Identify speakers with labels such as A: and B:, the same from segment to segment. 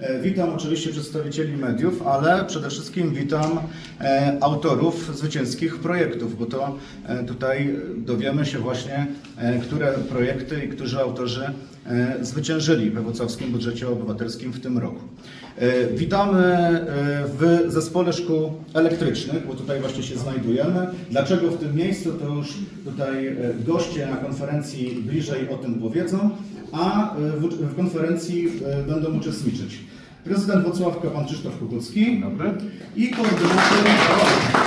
A: E, Witam oczywiście przedstawicieli mediów, ale przede wszystkim witam e, autorów zwycięskich projektów, bo to e, tutaj dowiemy się właśnie, które projekty i którzy autorzy zwyciężyli we wrocławskim budżecie obywatelskim w tym roku. E, Witamy e, w zespole szkół elektrycznych, bo tutaj właśnie się znajdujemy. Dlaczego w tym miejscu, to już tutaj e, goście na konferencji bliżej o tym powiedzą, a e, w, konferencji e, będą uczestniczyć prezydent Wrocławka pan Krzysztof Kukucki
B: Dobry.
A: i koordynator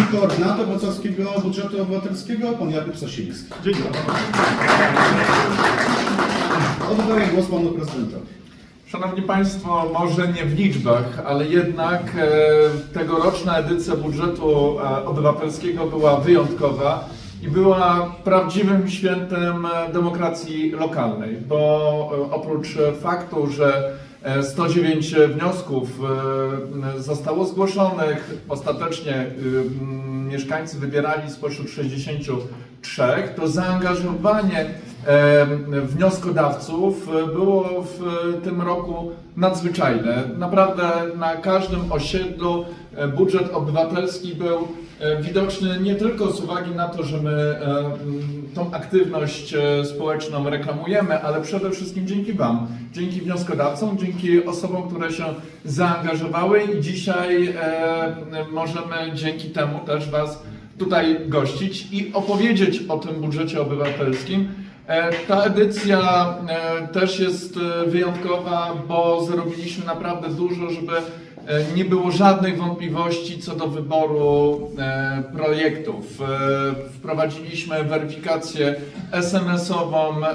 A: i koordynator Wrocławskiego Budżetu Obywatelskiego pan Jakub Sasilicki.
B: Dzień dobry.
A: Oddaję głos panu prezydentowi.
B: Szanowni Państwo, może nie w liczbach, ale jednak e, tegoroczna edycja budżetu e, obywatelskiego była wyjątkowa i była prawdziwym świętem e, demokracji lokalnej, bo e, oprócz faktu, że 109 wniosków e, zostało zgłoszonych, ostatecznie e, mieszkańcy wybierali spośród 63, to zaangażowanie e, wnioskodawców e, było w e, tym roku nadzwyczajne. Naprawdę na każdym osiedlu e, budżet obywatelski był e, widoczny nie tylko z uwagi na to, że my e, m, tą aktywność e, społeczną reklamujemy, ale przede wszystkim dzięki Wam, dzięki wnioskodawcom, dzięki osobom, które się zaangażowały i dzisiaj e, możemy dzięki temu też Was tutaj gościć i opowiedzieć o tym budżecie obywatelskim. E, Ta edycja e, też jest e, wyjątkowa, bo zrobiliśmy naprawdę dużo, żeby e, nie było żadnych wątpliwości co do wyboru e, projektów. E, Wprowadziliśmy weryfikację SMS-ową e,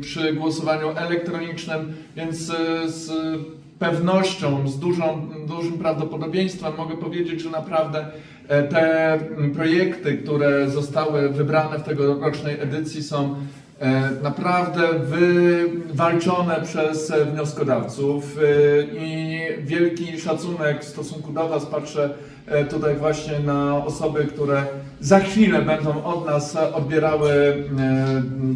B: przy głosowaniu elektronicznym, więc e, z pewnością, z dużą, dużym prawdopodobieństwem mogę powiedzieć, że naprawdę e, te projekty, które zostały wybrane w tegorocznej edycji są e, naprawdę wywalczone przez e, wnioskodawców e, i wielki szacunek w stosunku do Was patrzę e, tutaj właśnie na osoby, które za chwilę będą od nas odbierały e,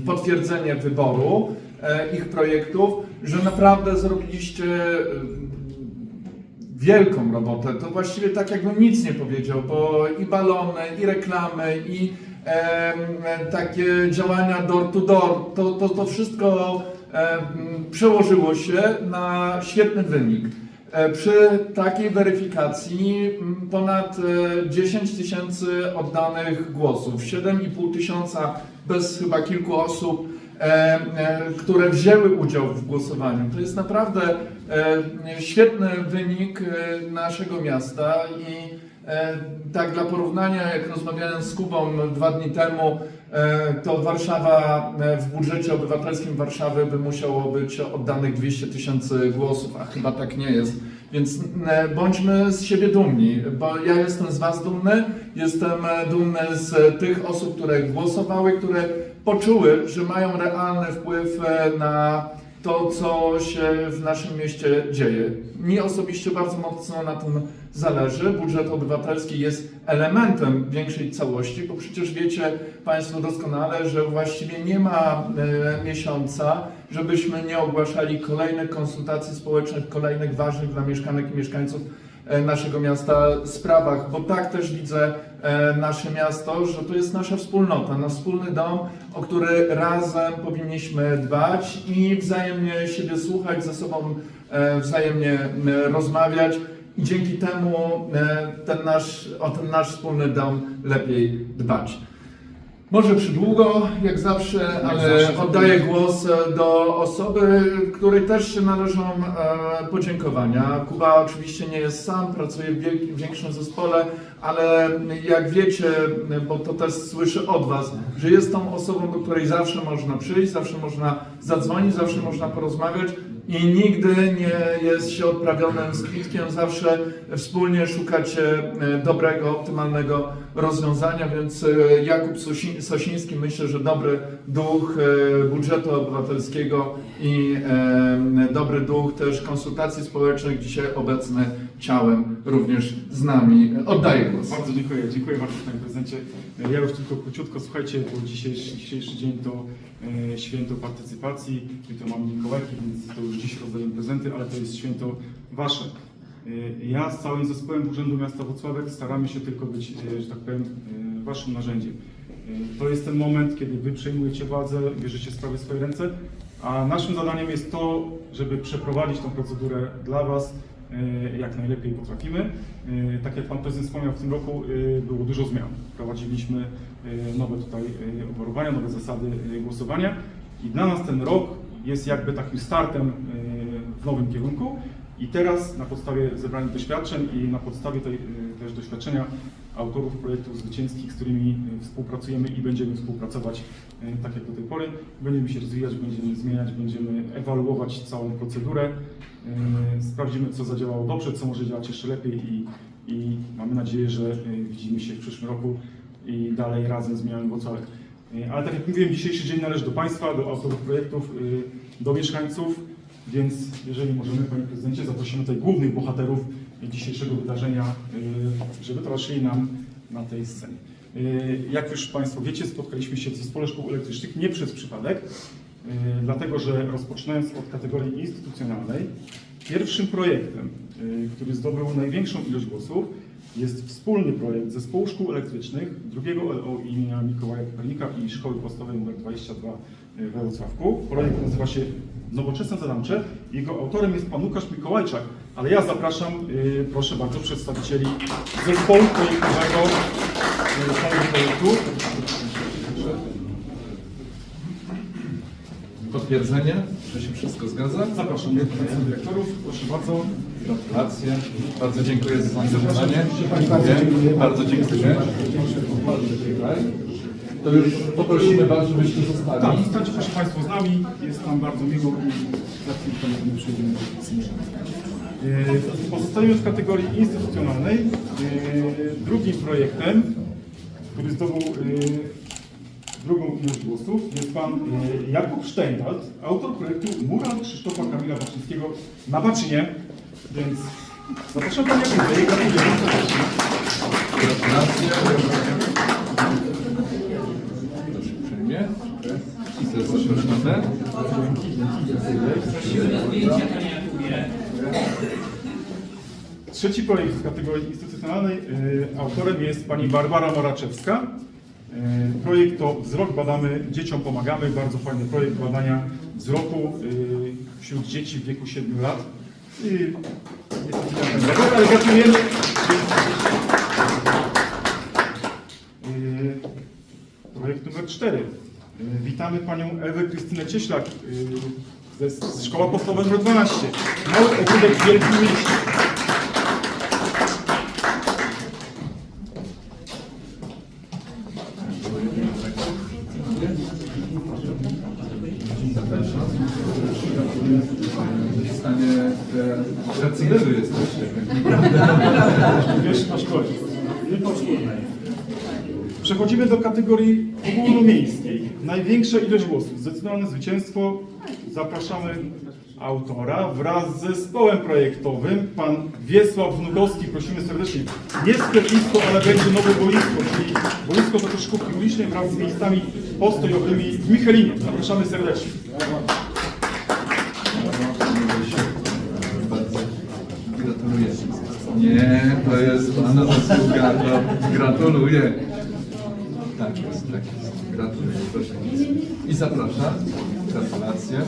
B: potwierdzenie wyboru e, ich projektów, że naprawdę zrobiliście e, wielką robotę. To właściwie tak jakbym nic nie powiedział, bo i balony, i reklamy, i takie działania door to door, to, to, to wszystko przełożyło się na świetny wynik. E, Przy takiej weryfikacji ponad e, 10 tysięcy oddanych głosów, 7,5 tysiąca bez chyba kilku osób, e, e, które wzięły udział w głosowaniu. To jest naprawdę e, świetny wynik e, naszego miasta i e, tak dla porównania, jak rozmawiałem z Kubą dwa dni temu, e, to Warszawa e, w budżecie obywatelskim Warszawy by musiało być oddanych 200 tysięcy głosów, a chyba tak nie jest. Więc e, bądźmy z siebie dumni, bo ja jestem z Was dumny, jestem e, dumny z tych osób, które głosowały, które poczuły, że mają realny wpływ e, na to, co się w naszym mieście dzieje. Mi osobiście bardzo mocno na tym zależy. Budżet obywatelski jest elementem większej całości, bo przecież wiecie Państwo doskonale, że właściwie nie ma e, miesiąca, żebyśmy nie ogłaszali kolejnych konsultacji społecznych, kolejnych ważnych dla mieszkanek i mieszkańców e, naszego miasta sprawach, bo tak też widzę e, nasze miasto, że to jest nasza wspólnota, nasz wspólny dom, o który razem powinniśmy dbać i wzajemnie siebie słuchać, ze sobą wzajemnie rozmawiać i dzięki temu e, ten nasz, o ten nasz wspólny dom lepiej dbać. Może przydługo, jak zawsze, ale oddaję głos e, do osoby, której też się należą e, podziękowania. Kuba oczywiście nie jest sam, pracuje w wielkim, większym zespole, ale jak wiecie, bo to też słyszę od Was, że jest tą osobą, do której zawsze można przyjść, zawsze można zadzwonić, zawsze można porozmawiać i nigdy nie jest się odprawionym z kwitkiem, zawsze wspólnie szukacie e, dobrego, optymalnego rozwiązania, więc e, Jakub Sosi- Sosiński myślę, że dobry duch e, budżetu obywatelskiego i e, dobry duch też konsultacji społecznych, dzisiaj obecny ciałem również z nami. Oddaję głos.
C: Bardzo dziękuję, dziękuję bardzo panie prezydencie. Ja już tylko króciutko, słuchajcie, bo dzisiejszy, dzisiejszy dzień to święto partycypacji, jutro mamy Mikołajki, więc to już dziś rozdaję prezenty, ale to jest święto wasze. E, ja z całym zespołem Urzędu Miasta Wrocławek staramy się tylko być, e, że tak powiem, e, waszym narzędziem. To jest ten moment, kiedy wy przejmujecie władzę, bierzecie sprawy w swoje ręce, a naszym zadaniem jest to, żeby przeprowadzić tą procedurę dla was, jak najlepiej potrafimy. Tak jak Pan Prezydent wspomniał, w tym roku było dużo zmian. Wprowadziliśmy e, nowe tutaj obwarowania, nowe zasady głosowania i dla nas ten rok jest jakby takim startem w nowym kierunku i teraz na podstawie zebranych doświadczeń i na podstawie tej, e, też doświadczenia autorów projektów zwycięskich, z którymi e, współpracujemy i będziemy współpracować e, tak jak do tej pory. Będziemy się rozwijać, będziemy zmieniać, będziemy ewaluować całą procedurę. Sprawdzimy, co zadziałało dobrze, co może działać jeszcze lepiej i, i mamy nadzieję, że widzimy się w przyszłym roku i dalej razem zmieniamy Wrocławek. Yy, Ale tak jak mówiłem, dzisiejszy dzień należy do Państwa, do autorów projektów, do mieszkańców, więc jeżeli możemy, Panie Prezydencie, zaprosimy tutaj głównych bohaterów dzisiejszego wydarzenia, yy, żeby towarzyszyli nam na tej scenie. Yy, Jak już Państwo wiecie, spotkaliśmy się w Zespole Szkół Elektrycznych nie przez przypadek, Yy, dlatego że rozpoczynając od kategorii instytucjonalnej, pierwszym projektem, który zdobył największą ilość głosów, jest wspólny projekt Zespołu Szkół Elektrycznych, drugiego LO imienia Mikołaja Kopernika i Szkoły Podstawowej nr 22 we Wrocławku. Projekt nazywa się Nowoczesne Zadamcze. Jego autorem jest pan Łukasz Mikołajczak, ale ja zapraszam, yy, proszę bardzo, przedstawicieli zespołu projektowego yy, tego projektu.
B: Potwierdzenie, że się wszystko zgadza?
C: Zapraszam dyrektorów, proszę bardzo.
B: Gratulacje. Bardzo dziękuję za zaangażowanie. Dziękuję. Bardzo dziękuję. To już poprosimy Was, żebyście
C: Tak,
B: zostali.
C: zostańcie proszę Państwo z nami, jest nam bardzo miło za chwilkę przejdziemy do. Yy, Pozostajemy w kategorii instytucjonalnej. Yy, Drugim projektem, który zdobył yy, drugą ilość głosów, jest pan Jakub Steinwald, autor projektu Mural Krzysztofa Kamila Baczyńskiego na Baczynie. Więc zapraszam gratuluję serdecznie.
B: Gratulacje. Proszę uprzejmie.
C: Trzeci projekt w kategorii instytucjonalnej y, autorem jest pani Barbara Moraczewska. Y, projekt to Wzrok badamy, dzieciom pomagamy. Bardzo fajny projekt badania wzroku y, wśród dzieci w wieku 7 lat. Ale gratulujemy. Projekt numer 4. Y, witamy panią Ewę Krystynę Cieślak y, ze Szkoła Podstawowa nr 12. Mały ogródek Wielkim Mieście.
B: W stanie e, recyklażu jesteście.
C: Wiesz, na szkole. Nie poszkolnej. Przechodzimy do kategorii ogólnomiejskiej. Największa ilość głosów. Zdecydowane zwycięstwo. Zapraszamy autora wraz z zespołem projektowym. Pan Wiesław Wnukowski. Prosimy serdecznie. Nie sklepisko, ale będzie nowe boisko, czyli boisko do koszykówki ulicznej wraz z miejscami postojowymi w Michelinie. Zapraszamy serdecznie.
B: Gratuluję. Nie, to jest Pana zasługa, gratuluję. Tak. I zapraszam. Gratulacje.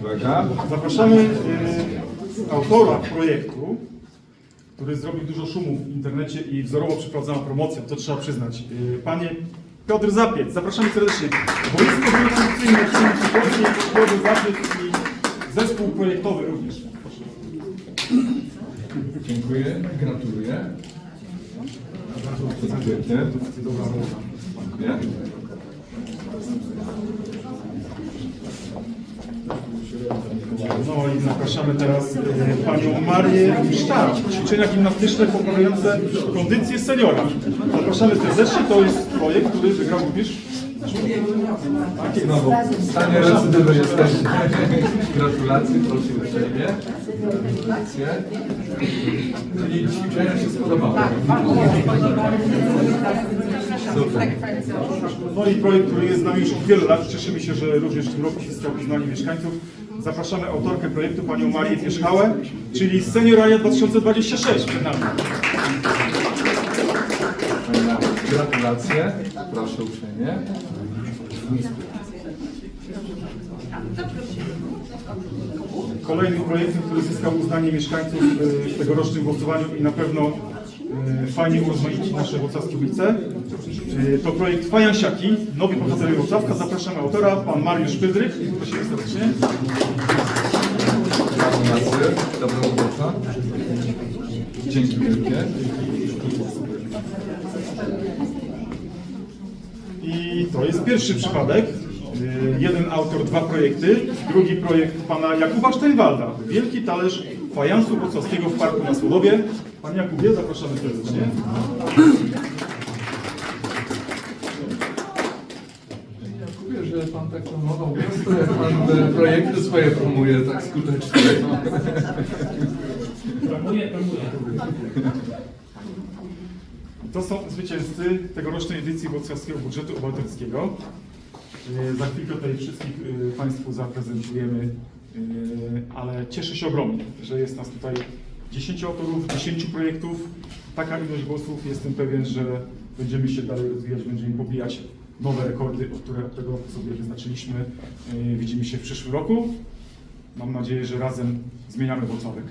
B: Uwaga.
C: Zapraszamy e, autora projektu, który zrobił dużo szumu w internecie i wzorowo przeprowadzona promocja, to trzeba przyznać. E, Panie Piotr Zapiec, zapraszamy serdecznie. Boisko rekonstrukcyjne przy Polskiej, Piotr Zapiec zespół projektowy również.
B: Dziękuję, gratuluję. Dziękuję.
C: No i zapraszamy teraz e, panią Marię Sztab. Ćwiczenia gimnastyczne poprawiające kondycję seniora. Zapraszamy serdecznie. To jest projekt, który wygrał również
B: Znowu, w stanie recydywy jesteście. Gratulacje, proszę uprzejmie. Gratulacje. Czyli ćwiczenia się spodobały. Super.
C: No i projekt, który jest z nami już od wielu lat. Cieszymy się, że również w tym roku zyskał uznanie mieszkańców. Zapraszamy autorkę projektu, panią Marię Wierzchałę, czyli Senioralia 2026 przed nami.
B: Gratulacje. Proszę uprzejmie.
C: Kolejnym projektem, który zyskał uznanie mieszkańców e, w tegorocznym głosowaniu i na pewno e, fajnie urozmaicić nasze włocławskie ulice. E, To projekt Fajansiaki, nowi bohaterowie Włocławka. Zapraszamy autora, pan Mariusz Pydryk. Prosimy serdecznie.
B: Gratulacje. Dobra robota. Dzięki wielkie.
C: I to jest pierwszy przypadek. Yy, Jeden autor, dwa projekty. Drugi projekt pana Jakuba Steinwalda. Wielki talerz fajansu wrocławskiego w parku na Słodowie. Panie Jakubie, zapraszamy serdecznie.
B: Dziękuję, że pan tak promował pan projekty swoje promuje tak skutecznie.
C: To są zwycięzcy tegorocznej edycji wrocławskiego budżetu obywatelskiego. Yy, Za chwilkę tutaj wszystkich yy, Państwu zaprezentujemy, yy, ale cieszę się ogromnie, że jest nas tutaj 10 autorów, 10 projektów. Taka ilość głosów. Jestem pewien, że będziemy się dalej rozwijać, będziemy pobijać nowe rekordy, które od tego sobie wyznaczyliśmy. Widzimy się w przyszłym roku. Mam nadzieję, że razem zmieniamy Wrocławek.